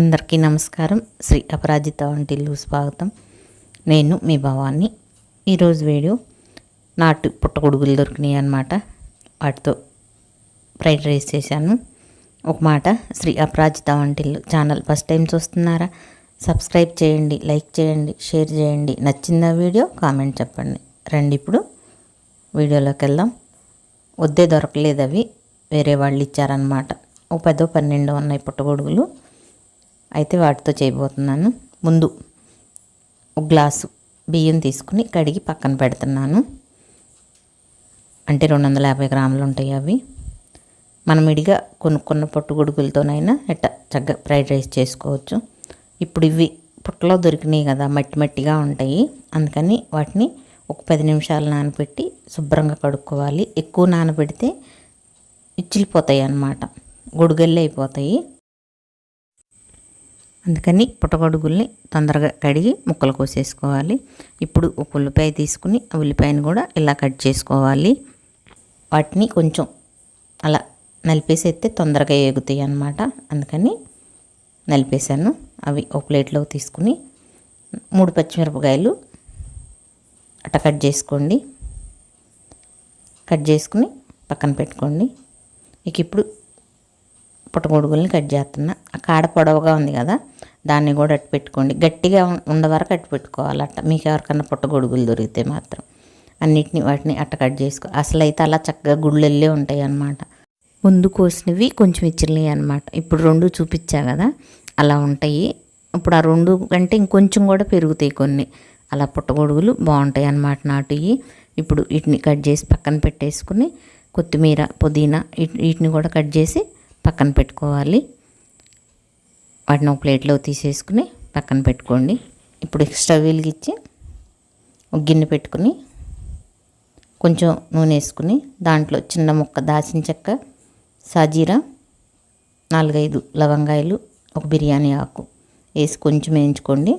అందరికీ నమస్కారం. శ్రీ అపరాజిత వంటిల్లు స్వాగతం. నేను మీ భవాన్ని ఈరోజు వీడియో నాటు పుట్టగొడుగులు దొరికినాయి అన్నమాట. వాటితో ఫ్రైడ్ రైస్ చేశాను. ఒక మాట Shri Aparajita Vantillu channel first time చూస్తున్నారా? సబ్స్క్రైబ్ చేయండి లైక్ చేయండి షేర్ చేయండి. నచ్చిందా వీడియో కామెంట్ చెప్పండి. రండి ఇప్పుడు వీడియోలోకి వెళ్దాం. వద్దే దొరకలేదు అవి. వేరే వాళ్ళు ఇచ్చారనమాట ఓ పదో పన్నెండు ఉన్నాయి పుట్టగొడుగులు. అయితే వాటితో చేయబోతున్నాను. ముందు ఒక గ్లాసు బియ్యం తీసుకుని కడిగి పక్కన పెడుతున్నాను. అంటే రెండు వందల యాభై గ్రాములు ఉంటాయి అవి. మనం ఇడిగా కొనుక్కున్న పొట్టుగొడుగులతోనైనా ఎట్ట చక్కగా ఫ్రైడ్ రైస్ చేసుకోవచ్చు. ఇప్పుడు ఇవి పుట్టలో దొరికినాయి కదా మట్టి మట్టిగా ఉంటాయి. అందుకని వాటిని ఒక పది నిమిషాలు నానబెట్టి శుభ్రంగా కడుక్కోవాలి. ఎక్కువ నానబెడితే ఇచ్చిలిపోతాయి అన్నమాట. గొడుగల్లి అయిపోతాయి. అందుకని పుట్టగొడుగుల్ని తొందరగా కడిగి ముక్కలు కోసేసుకోవాలి. ఇప్పుడు ఒక ఉల్లిపాయ తీసుకుని ఆ ఉల్లిపాయను కూడా ఇలా కట్ చేసుకోవాలి. వాటిని కొంచెం అలా నలిపేసేస్తే తొందరగా ఏగుతాయి అన్నమాట. అందుకని నలిపేశాను. అవి ఒక ప్లేట్లో తీసుకుని మూడు పచ్చిమిరపకాయలు అట్ట కట్ చేసుకోండి. కట్ చేసుకుని పక్కన పెట్టుకోండి. ఇక ఇప్పుడు పుట్టగొడుగుల్ని కట్ చేస్తున్నా. ఆ కాడ పొడవుగా ఉంది కదా దాన్ని కూడా అట్టు పెట్టుకోండి. గట్టిగా ఉండ వరకు అట్టు పెట్టుకోవాలి అట్ట మీకు ఎవరికన్నా పుట్టగొడుగులు దొరికితే మాత్రం. అన్నిటిని వాటిని అట్ట కట్ చేసుకో. అసలు అయితే అలా చక్కగా గుళ్ళెళ్ళే ఉంటాయి అన్నమాట ముందు కోసినవి కొంచెం ఇచ్చినాయి అనమాట ఇప్పుడు రెండు చూపించా కదా అలా ఉంటాయి. ఇప్పుడు ఆ రెండు కంటే ఇంకొంచెం కూడా పెరుగుతాయి కొన్ని. అలా పుట్టగొడుగులు బాగుంటాయి అన్నమాట నాటువి ఇప్పుడు వీటిని కట్ చేసి పక్కన పెట్టేసుకుని కొత్తిమీర పుదీనా వీటిని కూడా కట్ చేసి పక్కన పెట్టుకోవాలి. వాటిని ఒక ప్లేట్లో తీసేసుకుని పక్కన పెట్టుకోండి. ఇప్పుడు స్టవ్ వెలిగించి ఒక గిన్నె పెట్టుకుని కొంచెం నూనె వేసుకుని దాంట్లో చిన్న ముక్క దాచిన చెక్క సాజీరా నాలుగైదు లవంగాయలు ఒక బిర్యానీ ఆకు వేసి కొంచెం వేయించుకోండి.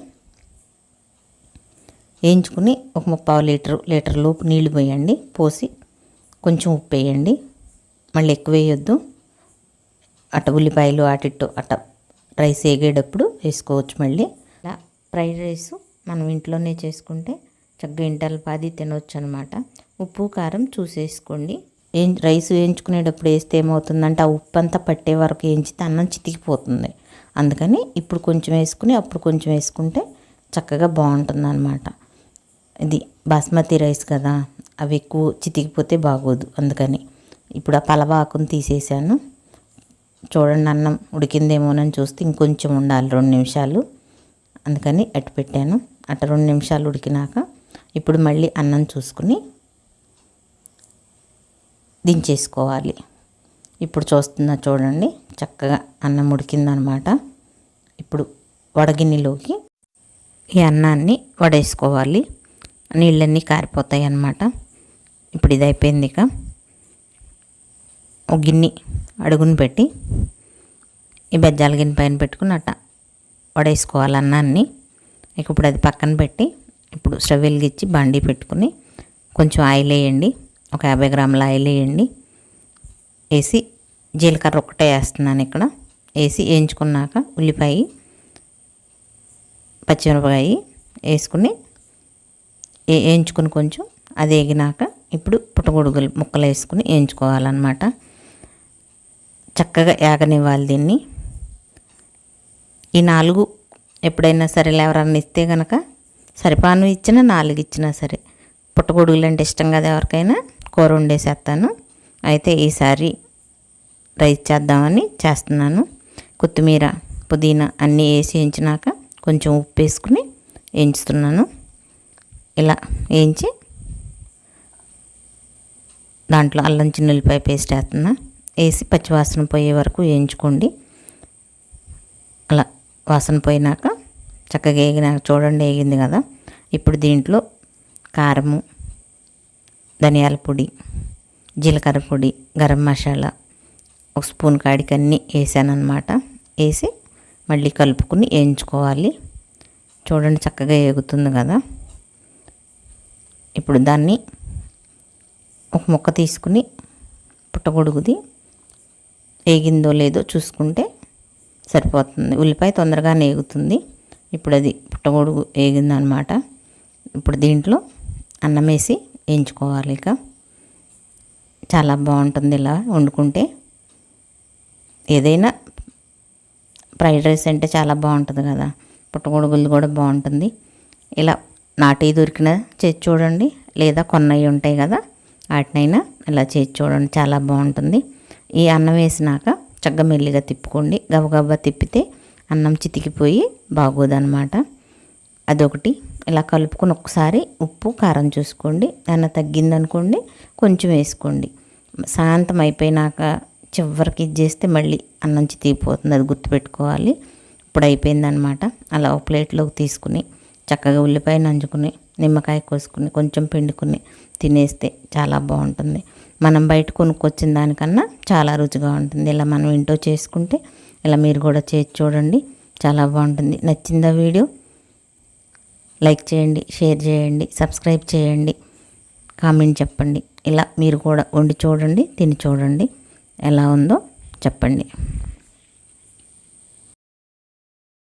వేయించుకుని ఒక ముప్పావు లీటర్ లీటర్ లోపు నీళ్ళు పోయండి. పోసి కొంచెం ఉప్పు వేయండి. మళ్ళీ ఎక్కువ వేయొద్దు. అట్ట ఉల్లిపాయలు అటిట్టు అట్ట రైస్ వేగేటప్పుడు వేసుకోవచ్చు మళ్ళీ. ఇలా ఫ్రైడ్ రైస్ మనం ఇంట్లోనే చేసుకుంటే చక్కగా ఇంటల్ పాది తినవచ్చు అనమాట ఉప్పు కారం చూసేసుకోండి. ఏం రైస్ వేయించుకునేటప్పుడు వేస్తే ఏమవుతుందంటే ఆ ఉప్పు అంతా పట్టే వరకు వేయించితే అన్నం చితికిపోతుంది. అందుకని ఇప్పుడు కొంచెం వేసుకుని అప్పుడు కొంచెం వేసుకుంటే చక్కగా బాగుంటుంది అనమాట ఇది బాస్మతి రైస్ కదా అవి ఎక్కువ చితికిపోతే బాగోదు అందుకని. ఇప్పుడు ఆ పలవాకుని తీసేసాను. చూడండి అన్నం ఉడికిందేమోనని చూస్తే ఇంకొంచెం ఉండాలి రెండు నిమిషాలు. అందుకని అటు పెట్టాను. అటు రెండు నిమిషాలు ఉడికినాక ఇప్పుడు మళ్ళీ అన్నం చూసుకుని దించేసుకోవాలి. ఇప్పుడు చూస్తున్నా చూడండి చక్కగా అన్నం ఉడికిందనమాట. ఇప్పుడు వడగిన్నెలోకి ఈ అన్నాన్ని వడేసుకోవాలి. నీళ్ళన్నీ కారిపోతాయి అన్నమాట ఇప్పుడు ఇది అయిపోయింది ఇక. ఒక గిన్నె అడుగును పెట్టి ఈ బెజ్జాల గిన్నె పైన పెట్టుకుని అట్ట వడేసుకోవాలి అన్నాన్ని ఇక ఇప్పుడు అది పక్కన పెట్టి ఇప్పుడు స్టవ్ వెలిగించి బండి పెట్టుకుని కొంచెం ఆయిల్ వేయండి. ఒక యాభై గ్రాముల ఆయిల్ వేయండి. వేసి జీలకర్ర ఒక్కటే వేస్తున్నాను ఇక్కడ. వేసి వేయించుకున్నాక ఉల్లిపాయ పచ్చిమిరపకాయ వేసుకుని వేయించుకుని కొంచెం అది వేగినాక ఇప్పుడు పుట్టగొడుగులు ముక్కలు వేసుకుని వేయించుకోవాలన్నమాట. చక్కగా ఏగనివ్వాలి దీన్ని. ఈ నాలుగు ఎప్పుడైనా సరే ఎవరన్నా ఇస్తే కనుక సరిపాను ఇచ్చినా నాలుగు ఇచ్చినా సరే. పుట్టగొడుగులు అంటే ఇష్టం కదా ఎవరికైనా? కూర వండేసేస్తాను. అయితే ఈసారి రైస్ చేద్దామని చేస్తున్నాను. కొత్తిమీర పుదీనా అన్నీ వేసి వేయించినాక కొంచెం ఉప్పు వేసుకుని వేయించుతున్నాను. ఇలా వేయించి దాంట్లో అల్లం చిన్నులపాయ పేస్ట్ వేస్తున్నా. వేసి పచ్చివాసన పోయే వరకు వేయించుకోండి. అలా వాసన పోయినాక చక్కగా వేగినాక చూడండి వేగింది కదా. ఇప్పుడు దీంట్లో కారము ధనియాల పొడి జీలకర్ర పొడి గరం మసాలా ఒక స్పూన్ కాడికి అన్నీ వేసాను వేసి మళ్ళీ కలుపుకుని వేయించుకోవాలి. చూడండి చక్కగా వేగుతుంది కదా. ఇప్పుడు దాన్ని ఒక ముక్క తీసుకుని పుట్టగొడుగుది వేగిందో లేదో చూసుకుంటే సరిపోతుంది. ఉల్లిపాయ తొందరగా నేగుతుంది. ఇప్పుడు అది పుట్టగొడుగు వేగిందనమాట ఇప్పుడు దీంట్లో అన్నం వేసి వేయించుకోవాలి ఇక. చాలా బాగుంటుంది ఇలా వండుకుంటే. ఏదైనా ఫ్రైడ్ రైస్ అంటే చాలా బాగుంటుంది కదా. పుట్టగొడుగులు కూడా బాగుంటుంది. ఇలా నాటి దొరికిన చేసి చూడండి. లేదా కొన్నవి ఉంటాయి కదా. వాటినైనా ఇలా చేసి చూడండి. చాలా బాగుంటుంది. ఈ అన్నం వేసినాక చక్కగా మెల్లిగా తిప్పుకోండి. గబగబా తిప్పితే అన్నం చితికిపోయి బాగోదన్నమాట. అదొకటి. ఇలా కలుపుకొని ఒకసారి ఉప్పు కారం చూసుకోండి. ఏమైనా తగ్గిందనుకోండి కొంచెం వేసుకోండి. శాంతం అయిపోయినాక చివరికి ఇది చేస్తే మళ్ళీ అన్నం చితికిపోతుంది. అది గుర్తుపెట్టుకోవాలి. ఇప్పుడు అయిపోయిందనమాట అలా ఒక ప్లేట్లోకి తీసుకుని చక్కగా ఉల్లిపాయ నంచుకుని నిమ్మకాయ కోసుకుని కొంచెం పిండుకుని తినేస్తే చాలా బాగుంటుంది. మనం బయట కొనుక్కొచ్చిన దానికన్నా చాలా రుచిగా ఉంటుంది. ఇలా మనం ఇంట్లో చేసుకుంటే ఇలా మీరు కూడా చేసి చూడండి. చాలా బాగుంటుంది. నచ్చిందా వీడియో? లైక్ చేయండి షేర్ చేయండి సబ్స్క్రైబ్ చేయండి కామెంట్ చెప్పండి. ఇలా మీరు కూడా వండి చూడండి తిని చూడండి. ఎలా ఉందో చెప్పండి.